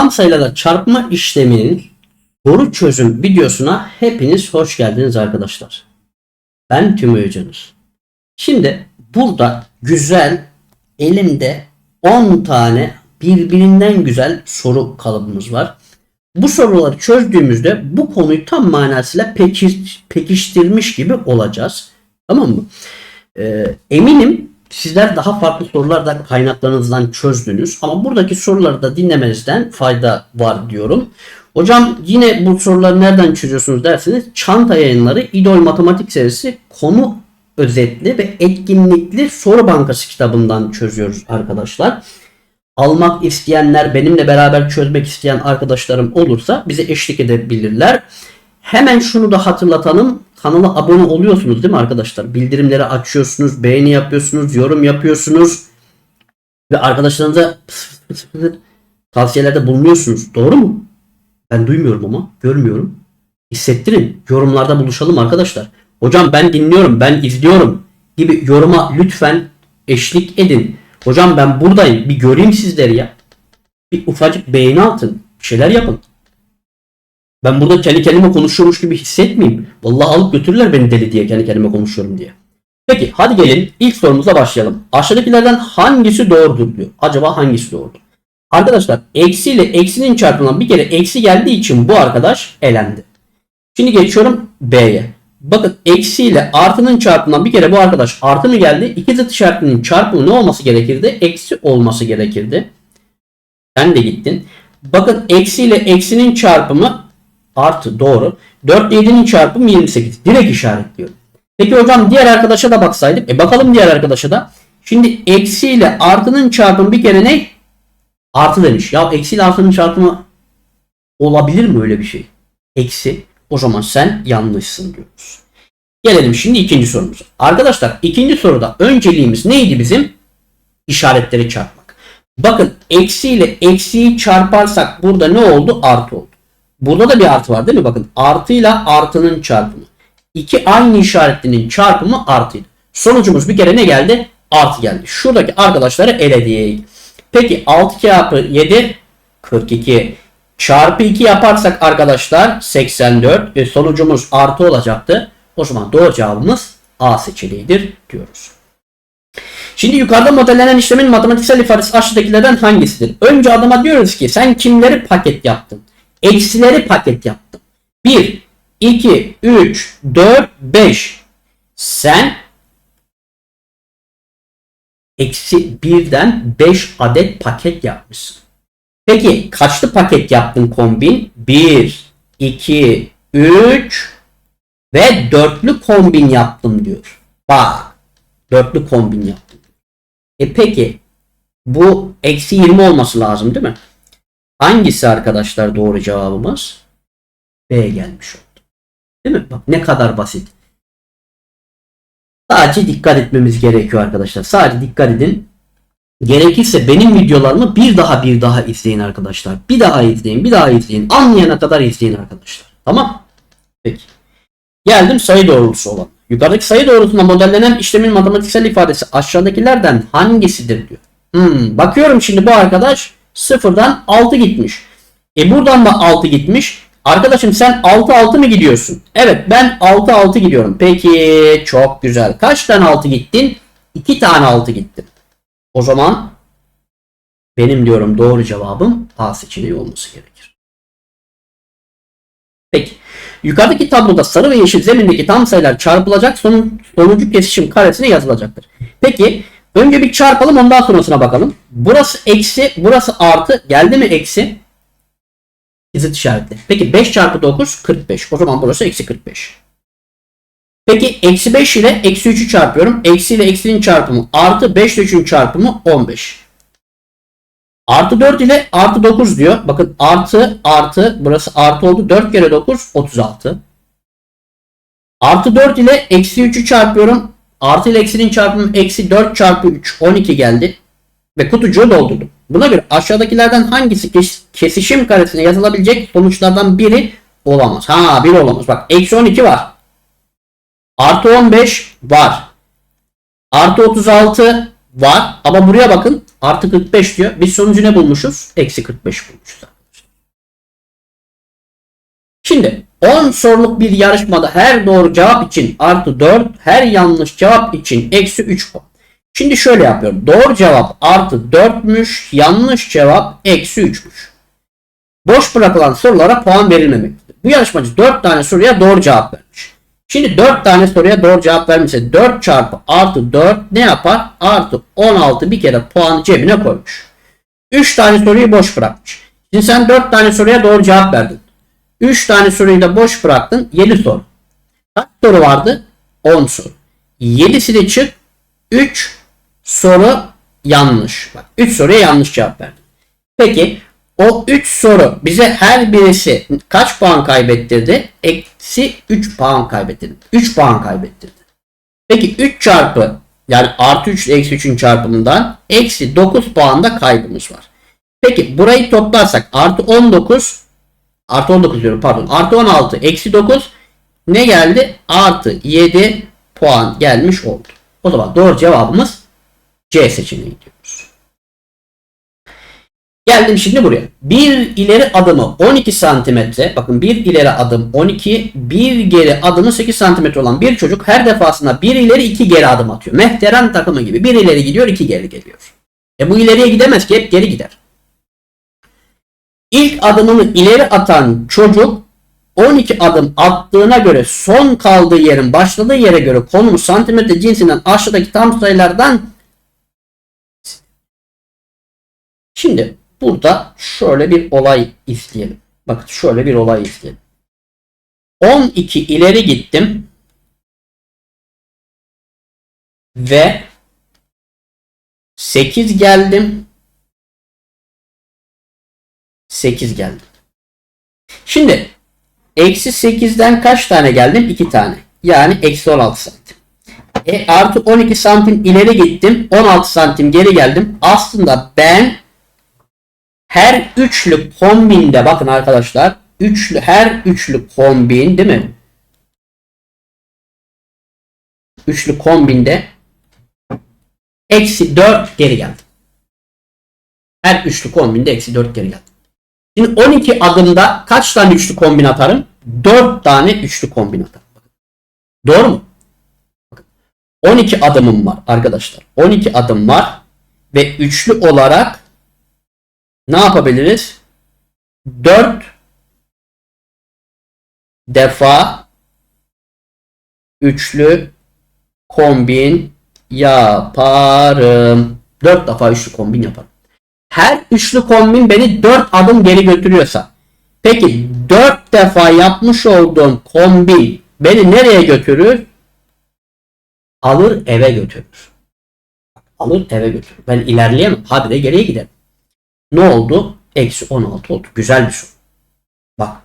Tam sayılarla çarpma işleminin soru çözüm videosuna hepiniz hoş geldiniz arkadaşlar. Ben Tümü Hocanız. Şimdi burada güzel elimde 10 tane birbirinden güzel soru kalıbımız var. Bu soruları çözdüğümüzde bu konuyu tam manasıyla pekir, pekiştirmiş gibi olacağız. Tamam mı? Ee, eminim sizler daha farklı sorular da kaynaklarınızdan çözdünüz. Ama buradaki soruları da dinlemenizden fayda var diyorum. Hocam yine bu soruları nereden çözüyorsunuz derseniz Çanta Yayınları İdol Matematik serisi konu özetli ve etkinlikli soru bankası kitabından çözüyoruz arkadaşlar. Almak isteyenler, benimle beraber çözmek isteyen arkadaşlarım olursa bize eşlik edebilirler. Hemen şunu da hatırlatalım. Kanala abone oluyorsunuz değil mi arkadaşlar? Bildirimleri açıyorsunuz, beğeni yapıyorsunuz, yorum yapıyorsunuz. Ve arkadaşlarınıza tavsiyelerde bulunuyorsunuz. Doğru mu? Ben duymuyorum ama görmüyorum. Hissettirin. Yorumlarda buluşalım arkadaşlar. Hocam ben dinliyorum, ben izliyorum gibi yoruma lütfen eşlik edin. Hocam ben buradayım. Bir göreyim sizleri ya. Bir ufacık beğeni atın. Bir şeyler yapın. Ben burada kendi kendime konuşuyormuş gibi hissetmeyeyim. Vallahi alıp götürürler beni deli diye kendi kendime konuşuyorum diye. Peki hadi gelin ilk sorumuza başlayalım. Aşağıdakilerden hangisi doğrudur diyor. Acaba hangisi doğrudur? Arkadaşlar eksi ile eksinin çarpımından bir kere eksi geldiği için bu arkadaş elendi. Şimdi geçiyorum B'ye. Bakın eksi ile artının çarpımından bir kere bu arkadaş artı mı geldi? İki zıt işaretinin çarpımı ne olması gerekirdi? Eksi olması gerekirdi. Sen de gittin. Bakın eksi ile eksinin çarpımı artı doğru. 4 ile 7'nin çarpımı 28. Direkt işaretliyorum. Peki hocam diğer arkadaşa da baksaydık. E bakalım diğer arkadaşa da. Şimdi eksi ile artının çarpımı bir kere ne? Artı demiş. Ya eksi ile artının çarpımı olabilir mi öyle bir şey? Eksi. O zaman sen yanlışsın diyoruz. Gelelim şimdi ikinci sorumuza. Arkadaşlar ikinci soruda önceliğimiz neydi bizim? İşaretleri çarpmak. Bakın eksi ile eksiyi çarparsak burada ne oldu? Artı oldu. Burada da bir artı var değil mi? Bakın artıyla artının çarpımı. İki aynı işaretlinin çarpımı artıydı. Sonucumuz bir kere ne geldi? Artı geldi. Şuradaki arkadaşları eledik. Peki 6 çarpı 7 42. Çarpı 2 yaparsak arkadaşlar 84. E, sonucumuz artı olacaktı. O zaman doğru cevabımız A seçeneğidir diyoruz. Şimdi yukarıda modellenen işlemin matematiksel ifadesi aşağıdakilerden hangisidir? Önce adama diyoruz ki sen kimleri paket yaptın? Eksileri paket yaptın. 1, 2, 3, 4, 5. Sen eksi 1'den 5 adet paket yapmışsın. Peki kaçlı paket yaptın kombin? 1, 2, 3 ve dörtlü kombin yaptım diyor. Bak dörtlü kombin yaptım. E peki bu eksi 20 olması lazım değil mi? Hangisi arkadaşlar doğru cevabımız? B gelmiş oldu. Değil mi? Bak ne kadar basit. Sadece dikkat etmemiz gerekiyor arkadaşlar. Sadece dikkat edin. Gerekirse benim videolarımı bir daha bir daha izleyin arkadaşlar. Bir daha izleyin, bir daha izleyin. Anlayana kadar izleyin arkadaşlar. Tamam? Peki. Geldim sayı doğrultusu olan. Yukarıdaki sayı doğrultusunda modellenen işlemin matematiksel ifadesi aşağıdakilerden hangisidir diyor. Hmm, bakıyorum şimdi bu arkadaş sıfırdan 6 gitmiş. E buradan da 6 gitmiş. Arkadaşım sen 6 6 mı gidiyorsun? Evet ben 6 6 gidiyorum. Peki çok güzel. Kaç tane 6 gittin? 2 tane 6 gittim. O zaman benim diyorum doğru cevabım A seçeneği olması gerekir. Peki. Yukarıdaki tabloda sarı ve yeşil zemindeki tam sayılar çarpılacak sonucu kesişim karesine yazılacaktır. Peki önce bir çarpalım ondan sonrasına bakalım. Burası eksi burası artı geldi mi eksi? Zıt işaretli. Peki 5 çarpı 9 45. O zaman burası eksi 45. Peki eksi 5 ile eksi 3'ü çarpıyorum. Eksi ile eksinin çarpımı artı 5 ile 3'ün çarpımı 15. Artı 4 ile artı 9 diyor. Bakın artı artı burası artı oldu. 4 kere 9 36. Artı 4 ile eksi 3'ü çarpıyorum. Artı ile eksinin çarpımı eksi 4 çarpı 3 12 geldi. Ve kutucuğu doldurdum. Buna göre aşağıdakilerden hangisi kes- kesişim karesine yazılabilecek sonuçlardan biri olamaz. Ha biri olamaz. Bak eksi 12 var. Artı 15 var. Artı 36 var. Ama buraya bakın. Artı 45 diyor. Biz sonucu ne bulmuşuz? Eksi 45 bulmuşuz. Şimdi 10 soruluk bir yarışmada her doğru cevap için artı 4, her yanlış cevap için eksi 3 puan. Şimdi şöyle yapıyorum. Doğru cevap artı 4'müş, yanlış cevap eksi 3'müş. Boş bırakılan sorulara puan verilmemektedir. Bu yarışmacı 4 tane soruya doğru cevap vermiş. Şimdi 4 tane soruya doğru cevap vermişse 4 çarpı artı 4 ne yapar? Artı 16 bir kere puanı cebine koymuş. 3 tane soruyu boş bırakmış. Şimdi sen 4 tane soruya doğru cevap verdin. 3 tane soruyu da boş bıraktın. 7 soru. Kaç soru vardı? 10 soru. 7'si de çık. 3 soru yanlış. Bak 3 soruya yanlış cevap verdin. Peki o 3 soru bize her birisi kaç puan kaybettirdi? Eksi 3 puan kaybettirdi. 3 puan kaybettirdi. Peki 3 çarpı yani artı 3 ile eksi 3'ün çarpımından eksi 9 puan da kaybımız var. Peki burayı toplarsak artı 19 artı 19 diyorum pardon artı 16 eksi 9 ne geldi? Artı 7 puan gelmiş oldu. O zaman doğru cevabımız C seçeneği diyoruz. Geldim şimdi buraya. Bir ileri adımı 12 santimetre. Bakın bir ileri adım 12. Bir geri adımı 8 santimetre olan bir çocuk her defasında bir ileri iki geri adım atıyor. Mehteren takımı gibi. Bir ileri gidiyor iki geri geliyor. E bu ileriye gidemez ki hep geri gider. İlk adımını ileri atan çocuk 12 adım attığına göre son kaldığı yerin başladığı yere göre konumu santimetre cinsinden aşağıdaki tam sayılardan Şimdi burada şöyle bir olay isteyelim. Bakın şöyle bir olay isteyelim. 12 ileri gittim. Ve 8 geldim. 8 geldim. Şimdi eksi 8'den kaç tane geldim? 2 tane. Yani eksi 16 santim. E, artı 12 santim ileri gittim. 16 santim geri geldim. Aslında ben her üçlü kombinde bakın arkadaşlar üçlü her üçlü kombin değil mi? Üçlü kombinde eksi 4 geri geldi. Her üçlü kombinde eksi 4 geri geldi. Şimdi 12 adımda kaç tane üçlü kombin atarım? 4 tane üçlü kombin atarım. Doğru mu? 12 adımım var arkadaşlar. 12 adım var ve üçlü olarak ne yapabiliriz? 4 defa üçlü kombin yaparım. 4 defa üçlü kombin yaparım. Her üçlü kombin beni 4 adım geri götürüyorsa peki 4 defa yapmış olduğum kombin beni nereye götürür? Alır eve götürür. Alır eve götürür. Ben ilerleyemem. Hadi de geriye gidelim. Ne oldu? Eksi 16 oldu. Güzel bir soru. Bak.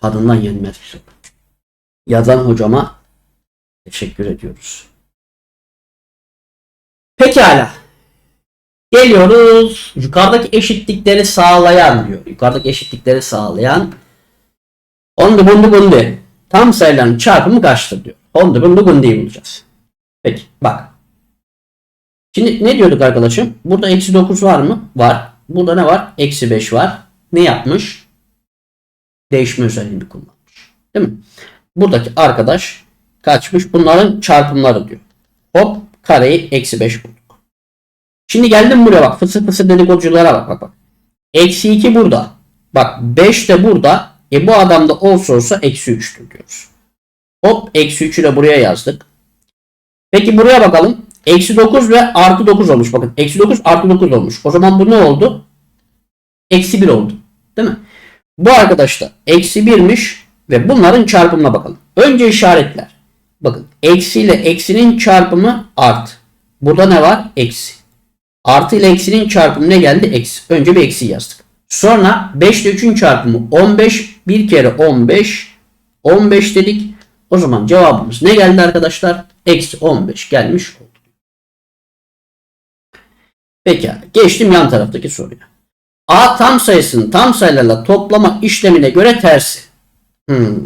Tadından yenmez bir soru. Yazan hocama teşekkür ediyoruz. Pekala. Geliyoruz. Yukarıdaki eşitlikleri sağlayan diyor. Yukarıdaki eşitlikleri sağlayan Ondu bundu bundu. Tam sayıların çarpımı kaçtır diyor. Ondu bundu bundu'yu bulacağız. Peki bak. Şimdi ne diyorduk arkadaşım? Burada eksi 9 var mı? Var. Burada ne var? Eksi 5 var. Ne yapmış? Değişme özelliğini kullanmış. Değil mi? Buradaki arkadaş kaçmış? Bunların çarpımları diyor. Hop kareyi eksi 5 bulduk. Şimdi geldim buraya bak. Fısır fısır dedikoduculara bak bak bak. Eksi 2 burada. Bak 5 de burada. E bu adamda olsa olsa eksi 3'tür diyoruz. Hop eksi 3'ü de buraya yazdık. Peki buraya bakalım. Eksi 9 ve artı 9 olmuş. Bakın eksi 9 artı 9 olmuş. O zaman bu ne oldu? Eksi 1 oldu. Değil mi? Bu arkadaşlar eksi 1'miş ve bunların çarpımına bakalım. Önce işaretler. Bakın eksi ile eksinin çarpımı artı. Burada ne var? Eksi. Artı ile eksinin çarpımı ne geldi? Eksi. Önce bir eksi yazdık. Sonra 5 ile 3'ün çarpımı 15. Bir kere 15. 15 dedik. O zaman cevabımız ne geldi arkadaşlar? Eksi 15 gelmiş oldu. Pekala. Geçtim yan taraftaki soruya. A tam sayısının tam sayılarla toplama işlemine göre tersi. Hmm.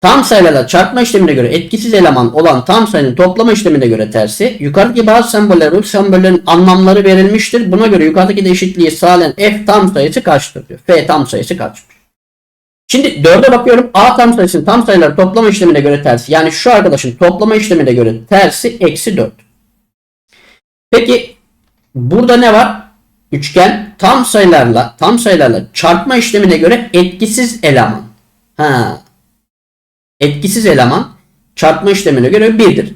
Tam sayılarla çarpma işlemine göre etkisiz eleman olan tam sayının toplama işlemine göre tersi. Yukarıdaki bazı semboller bu sembollerin anlamları verilmiştir. Buna göre yukarıdaki de eşitliği sağlayan f tam sayısı kaçtır diyor. F tam sayısı kaçtır. Şimdi 4'e bakıyorum. A tam sayısının tam sayıları toplama işlemine göre tersi. Yani şu arkadaşın toplama işlemine göre tersi eksi 4. Peki burada ne var? Üçgen tam sayılarla tam sayılarla çarpma işlemine göre etkisiz eleman. Ha. Etkisiz eleman çarpma işlemine göre 1'dir.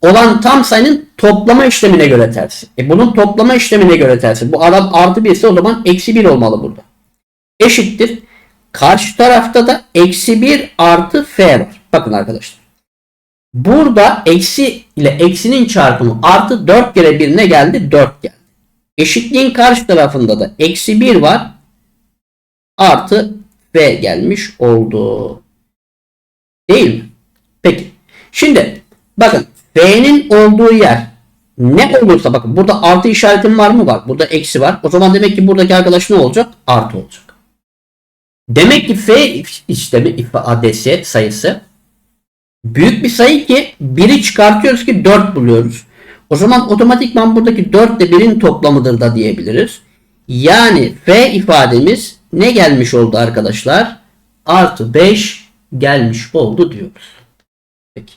Olan tam sayının toplama işlemine göre tersi. E bunun toplama işlemine göre tersi. Bu adam artı 1 ise o zaman eksi 1 olmalı burada. Eşittir. Karşı tarafta da eksi 1 artı f var. Bakın arkadaşlar. Burada eksi ile eksinin çarpımı artı 4 kere 1 ne geldi? 4 geldi. Eşitliğin karşı tarafında da eksi 1 var. Artı f gelmiş oldu. Değil mi? Peki. Şimdi bakın f'nin olduğu yer ne olursa bakın burada artı işaretim var mı? Var. Burada eksi var. O zaman demek ki buradaki arkadaş ne olacak? Artı olacak. Demek ki f işlemi ifadesi sayısı büyük bir sayı ki 1'i çıkartıyoruz ki 4 buluyoruz. O zaman otomatikman buradaki 4 ile 1'in toplamıdır da diyebiliriz. Yani f ifademiz ne gelmiş oldu arkadaşlar? Artı 5 gelmiş oldu diyoruz. Peki.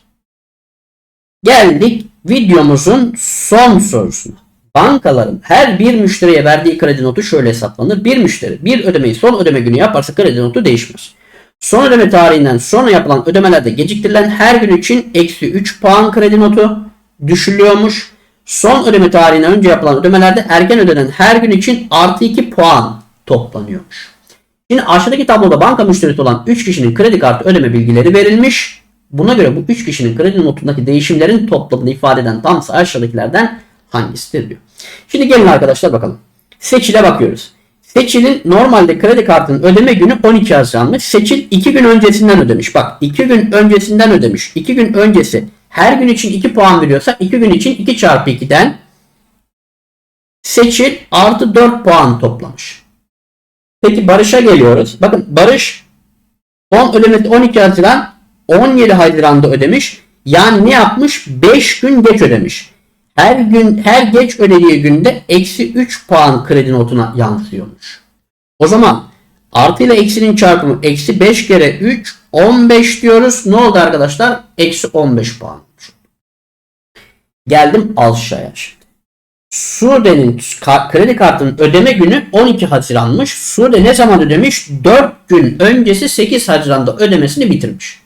Geldik videomuzun son sorusuna. Bankaların her bir müşteriye verdiği kredi notu şöyle hesaplanır. Bir müşteri bir ödemeyi son ödeme günü yaparsa kredi notu değişmez. Son ödeme tarihinden sonra yapılan ödemelerde geciktirilen her gün için eksi 3 puan kredi notu düşülüyormuş. Son ödeme tarihinden önce yapılan ödemelerde erken ödenen her gün için artı 2 puan toplanıyormuş. Şimdi aşağıdaki tabloda banka müşterisi olan 3 kişinin kredi kartı ödeme bilgileri verilmiş. Buna göre bu 3 kişinin kredi notundaki değişimlerin toplamını ifade eden tam sayı aşağıdakilerden hangisidir diyor. Şimdi gelin arkadaşlar bakalım. Seçil'e bakıyoruz. Seçil'in normalde kredi kartının ödeme günü 12 Haziran'mış. Seçil 2 gün öncesinden ödemiş. Bak 2 gün öncesinden ödemiş. 2 gün öncesi her gün için 2 puan veriyorsa 2 gün için 2 çarpı 2'den Seçil artı 4 puan toplamış. Peki Barış'a geliyoruz. Bakın Barış 10 ödemesi 12 Haziran 17 Haziran'da ödemiş. Yani ne yapmış? 5 gün geç ödemiş. Her gün her geç ödediği günde eksi 3 puan kredi notuna yansıyormuş. O zaman artı ile eksinin çarpımı eksi 5 kere 3 15 diyoruz. Ne oldu arkadaşlar? Eksi 15 puan. Geldim aşağıya şimdi. Sude'nin kredi kartının ödeme günü 12 Haziran'mış. Sude ne zaman ödemiş? 4 gün öncesi 8 Haziran'da ödemesini bitirmiş.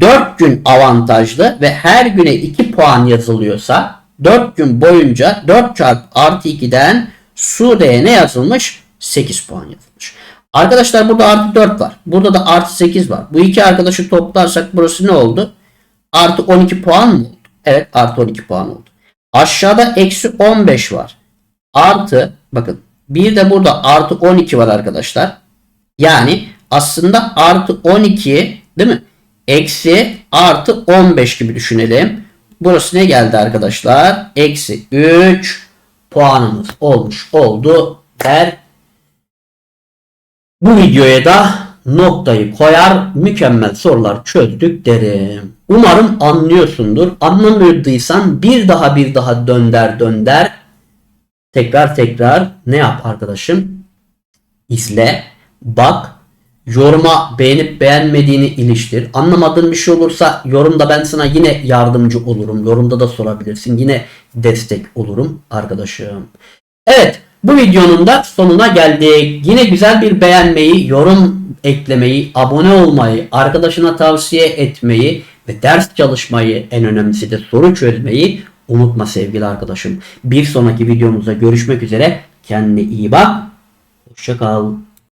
4 gün avantajlı ve her güne 2 puan yazılıyorsa 4 gün boyunca 4 çarpı artı 2'den Sude'ye ne yazılmış? 8 puan yazılmış. Arkadaşlar burada artı 4 var. Burada da artı 8 var. Bu iki arkadaşı toplarsak burası ne oldu? Artı 12 puan mı? Evet artı 12 puan oldu. Aşağıda eksi 15 var. Artı bakın bir de burada artı 12 var arkadaşlar. Yani aslında artı 12 değil mi? Eksi artı 15 gibi düşünelim. Burası ne geldi arkadaşlar? Eksi 3 puanımız olmuş oldu der. Bu videoya da noktayı koyar mükemmel sorular çözdük derim. Umarım anlıyorsundur. Anlamıyorduysan bir daha bir daha dönder dönder. Tekrar tekrar ne yap arkadaşım? İzle, bak, yoruma beğenip beğenmediğini iliştir. Anlamadığın bir şey olursa yorumda ben sana yine yardımcı olurum. Yorumda da sorabilirsin. Yine destek olurum arkadaşım. Evet bu videonun da sonuna geldik. Yine güzel bir beğenmeyi, yorum eklemeyi, abone olmayı, arkadaşına tavsiye etmeyi ve ders çalışmayı en önemlisi de soru çözmeyi unutma sevgili arkadaşım. Bir sonraki videomuzda görüşmek üzere. Kendine iyi bak. Hoşça kal.